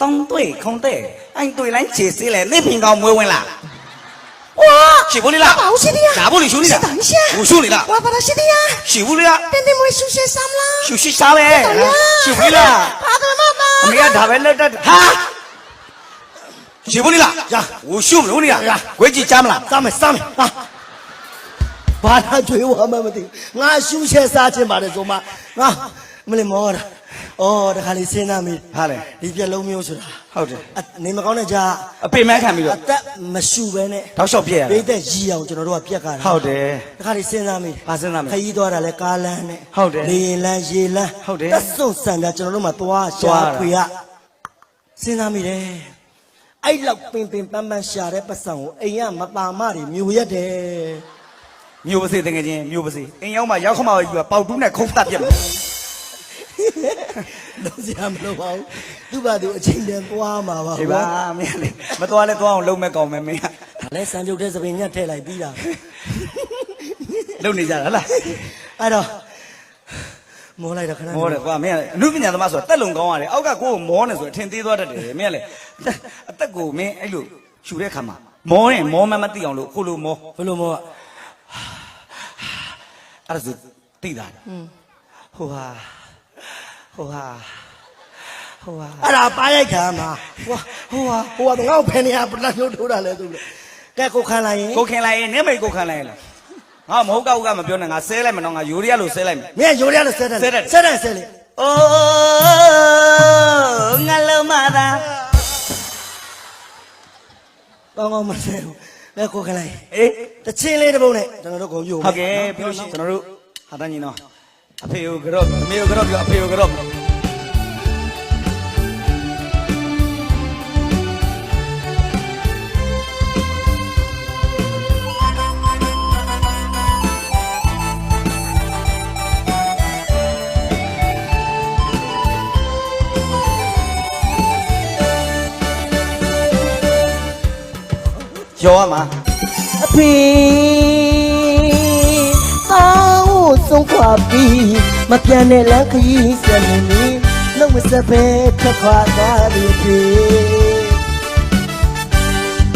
东对空对，俺对咱解释嘞，那平高没问啦。哇！媳妇你啦？我是的呀。哪部你兄弟的？等一下。我兄弟的。我把他是的呀。媳妇你啦？变得没休息衫啦。休息衫嘞？媳妇你啦？他的妈妈。我们要打完了这哈。媳妇你啦？呀，我兄弟你啦？呀，回去咱们啦，咱们咱们啊。把他追我们不对，俺休息啥去嘛的，走嘛啊，没得毛的。 ဩတခါလေးစဉ်းစားမိဟာလေဒီပြက်လုံးမျိုးဆိုတာဟုတ်တယ်အနေမကောင်းတဲ့ကြားအပေမန်းခံပြီးတော့အသက်မရှူပဲနဲ့တောက်လျှောက်ပြည့်ရပိတာတ်သက်ရီအောင်ကျွန်တော်တို့ကပြက်ကတာဟုတ်တယ်တခါလေးစဉ်းစားမိဘာစဉ်းစားမိခရီးသွားတာလဲကားလမ်းနဲ့ဟုတ်တယ်လေရင်လမ်းရေလမ်းဟုတ်တယ်တက်စွန့်ဆန်တာကျွန်တော်တို့မှသွားသွားရှာတာခွေရစဉ်းစားမိတယ်အဲ့လောက်ပင်ပင်ပန်းပန်းရှာတဲ့ပတ်စံကိုအိမ်ကမပါမတွေမျိုးရက်တယ်မျိုးပစေတကယ်ချင်းမျိုးပစေအင်းရောက်မှရောက်ခမကြီးကပေါက်တူးနဲ့ခုံးတက်ပြတ်မယ် လုံးစရာမလိုပါဘူးသူ့ဘာသူအချိန်တန်သွားမှာပါဒီပါမင်းလေမသွားလဲသွားအောင်လုံးမဲ့ကောင်းမယ်မင်းကလဲစံပြုတ်တဲ့သပင်ညက်ထည့်လိုက်ပြီးတာလုံနေကြတာဟလားအဲ့တော့မောလိုက်တာခဏမောတယ်ကွာမင်းကအနုပညာသမားဆိုတာတက်လုံကောင်းရတယ်အောက်ကကိုယ်ကိုမောနေဆိုအထင်သေးသွားတတ်တယ်မင်းကလေအသက်ကိုမင်းအဲ့လိုရှူတဲ့ခါမှာမောရင်မောမှမသိအောင်လို့ခုလိုမောဘယ်လိုမောကအဲ့ဒါဆိုသိတာဟိုဟာ ဟိုဟာဟိုဟာအဲ့ဒါပါရိုက်ခံမှာဟိုဟိုဟာဟိုဟာငါ့ကိုဖယ်နေရပလက်လို့ထိုးတာလဲသူလေကဲကိုခန်းလိုက်ရင်ကိုခင်လိုက်ရင်နင်းမိတ်ကိုခံလိုက်ရင်လားငါမဟုတ်ကောက်ကမပြောနဲ့ငါဆဲလိုက်မတော့ငါယူရီးယားလို့ဆဲလိုက်မယ်မင်းရိုးရတဲ့ဆဲတယ်ဆဲတယ်ဆဲတယ်ဆဲလေအိုးငါလုံးမသာကောင်းကောင်းမဆဲဘူးကဲကိုခန်းလိုက်အေးတချင်းလေးတစ်ပုတ်နဲ့ကျွန်တော်တို့ကုန်ယူဟုတ်ကဲ့ပြီးလို့ရှိရင်ကျွန်တော်တို့ဟာတန်းကြီးနော် အဖေကိုကြော့အမေကိုကြော့ပြီးတော့အဖေကိုကြော့ရောရမှာအဖေအာဦး ဆုံးခွာပြီးမပြန်တဲ့လမ်းခရီးဆက်နေနေလုံးမစက်ပဲထက်ခွာသားဒီအဖေ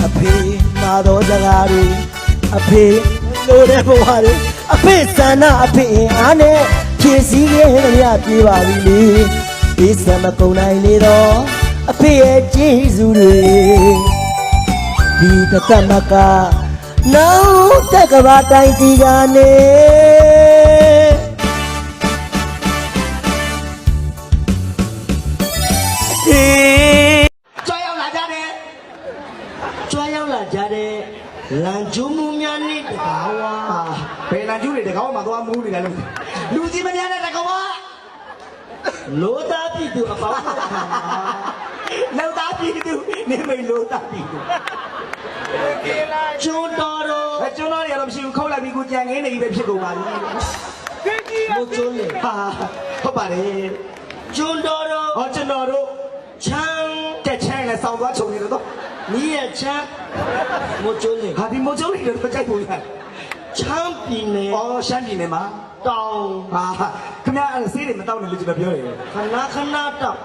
အဖေမာတော်စကားတွေအဖေလို့တဲ့ဘဝတွေအဖေဆန္ဒအဖေအားနဲ့ဖြည့်စည်းခဲ့ရမြပြေပါပြီလေဒီစမကုံနိုင်လေတော့အဖေရဲ့ကျေးဇူးတွေဒီတကမကနောက်တကဘာတိုင်းဒီကနေ လန်ကျုံမှုများနဲ့တကားဝါဘယ်လန်ကျူးတွေတကောင်းမှသွားမူးနေတယ်လို့လူကြီးမများတဲ့တကားဝါလောသားပြည်သူအပေါင်းတို့ခါလောက်သားပြည်သူနေမိန်လို့သားပြည်သူကျွန်းတော်တော်အဲကျွန်တော်တွေကတော့မရှိဘူးခုတ်လိုက်ပြီးကိုကြံငင်းနေပြီပဲဖြစ်ကုန်ပါပြီမို့ကျွန်းလေဟာဟုတ်ပါတယ်ကျွန်းတော်တော်ဟောကျွန်တော်တို့ ချမ်း တက်ချမ်းနဲ့စောင်းသွားချုပ်နေတော့ နီးရဲ့ချမ်းမို့ကျွန်းလေဟာဒီမိုးကျုံးတွေတော့ကြိုက်ပုံရတယ်ချမ်းပြည်နယ်။အော်ရှမ်းပြည်နယ်မှာတောင်ဟာခင်ဗျားအဲ့ဆေးတွေမတောက်နဲ့လို့ကျွန်တော်ပြောတယ်ခဏခဏတောင်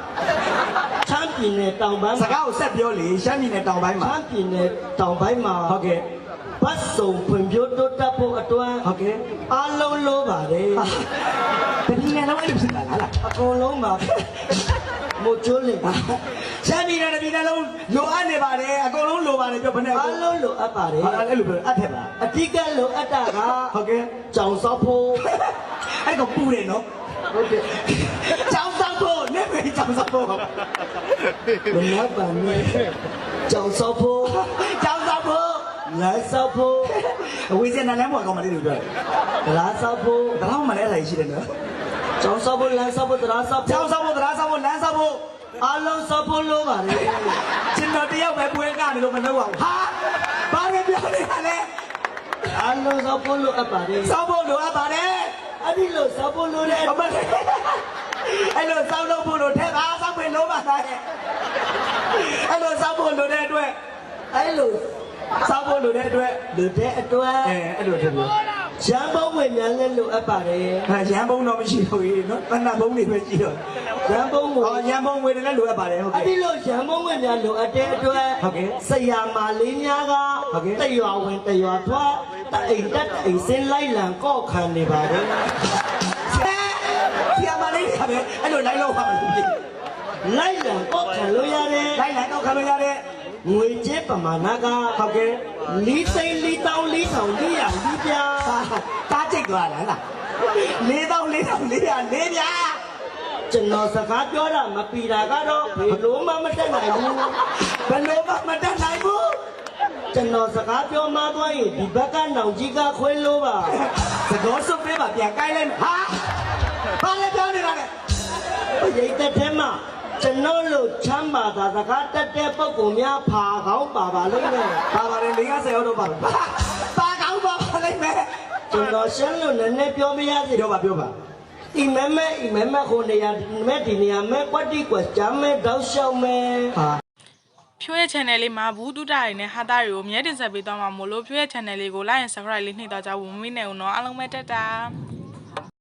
ချမ်းပြည်နယ်တောင်ပိုင်း။စကားကိုဆက်ပြောလေရှမ်းပြည်နယ်တောင်ပိုင်းချမှာမ်းပြည်နယ်တောင်ပိုင်းမှာဟုတ်ကဲ့ဘတ်စုံဖွံ့ဖြိုးတိုးတက်ဖို့အတွက်ဟုတ်ကဲ့အားလုံးလိုပါတယ်တပြည်နယ်လုံးအဲ့လိုဖြစ်တာလား အကုန်လုံးပါ မို့ကျွန်းလေ။ရှမ်းပြည်နယ်တပြည်နယ်လုံးလိုအပ်နေပါတယ်အကုန်လုံးလိုပါတယ်ပြောဘယ်နဲ့အားလုံးလိုအပ်ပါတယ်ဟာအဲ့လိုပြောအပ်ထက်ပါအဓိကလိုအပ်တာကဟုတ်ကဲ့ကြောင်စောက်ဖို့အဲ့ကောင်ပူတယ်နော်ဟုတ်ကဲ့။ကျောင်းဆောင်ဖို့နေမေးကျောင်းဆောင်ဖို့မနက်ပါနဲ့ကြောင်စောက်ဖို့ကျောင်းဆောင်ဖို့လမ်းစောက်ဖို့အဝေးစင်နန်းလမ်းပေါ်ကောင်မလေးတွေပြောတယ်ဒလားစောက်ဖို့။ဒါတော့မလဲလိုက်ရှိတယ်နော်ကြောင်စောက်ဖို့လမ်းစောက်ဖို့ဒလားစောက်။ကျောဖို့င်းဆောင်ဖို့ တရားဆောင်ဖို့လမ်းဆောင်ဖို့အားလုံးစောက်ဖို့လိုပါတယ်ကျွန်တော်တယောက်ပဲပွဲကနေလို့မလုပ်အောင်ဟာဘာလဲပြောနေတာလဲအားလုံးစောက်ဖို့လိုအပ်ပါတယ်စောင်းဖို့လိုအပ်ပါတယ်အဲ့ဒီလိုစောက်ဖို့လိုတဲ့အမလေးအဲ့လိုစောင်းလို့ဖို့လိုထဲပါစောင်းဝင်လုံးပါသားရဲ့အဲ့လိုစောင်းဖို့လိုတဲ့အတွက်အဲ့လိုစောင်းဖို့လိုတဲ့အတွက်လူတဲ့အတွက်အဲအဲ့လိုထင်လို့ ရန်ပုံးဝင်များလဲလိုအပ်ပါတယ်ဟာရန်ဘုံတော့မရှိတော့ဘူးနော်တဏ္ဍဘုံတွေပဲရှိတော့ရန်ပုံးဝင်ဟောရန်ဘုံငွေတွေလည်းလိုအပ်ပါတယ်ဟုတ်အဲ့ကဲ့ဒီလိုရန်ပုံးဝင်များလိုအပ်တဲ့အတွက်ဟုတ်ကဲ့ဆရာမလေးများကဟုတ်ကဲ့တရွာဝင်တရွာထွက်တအိမ်တက်တအိမ်စင်းလိုက်လံကော့ခံနေပါတယ်ဆရာမလေးတွေကပဲအဲ့လိုလိုက်လို့ပါမယ်လိုက်လံကော့ခံလို့ရတယ်လိုက်လိုက်တော့ခံလို့ရတဲ့ ငွေကြေးပမာဏကဟုတ်ကဲ့လီသိန်းလီတောင်းလီဆောင်လီရလီပြာတားကြိတ်သွားလားလားလေးတော့လေးတော့လေးရလေးပြာကျွန်တော်စကားပြောတာမပီတာကတော့ဘယ်လိုမှမတတ်နိုင်ဘူးဘယ်လိုမှမတတ်နိုင်ဘူးကျွန်တော်စကားပြောမှသွားရင်ဒီဘက်ကနောင်ကြီးကခွဲလို့ပါသတော်စုပ်ပေးပါပြန်ကိုင်းလိုက်ဟာဘာလဲပြောနေတာလဲပရိသတ်ထဲမှာ ကျွန်တော်လို့ချမ်းသာတာစကားတက်တဲ့ပုံကောင်များဖာကောင်းပါပါလို့နဲ့ပါပါတယ်လေးကဆယ်ရောက်တော့ပါပါကောင်းပါပါလိမ့်မယ်ကျွန်တော်ရှင်းလို့နည်းနည်းပြောပြရစီပြောပါပြောပါဒီမဲမဲဒီမဲမဲခုနေရမဲဒီနေရာမဲကွက်တိကွက်ဂျမ်းမဲတောက်လျှောက်မဲဟာဖြိုးရဲ့ channel လေးမှာဘူးတူတာတွေနဲ့ဟာတာတွေကိုအမြဲတင်ဆက်ပေးသွားမှာမို့လို့ဖြိုးရဲ့ channel လေးကို like and subscribe လေးနှိပ်သွားကြဖို့မမေ့နဲ့ဦးနော်အားလုံးပဲတက်တာ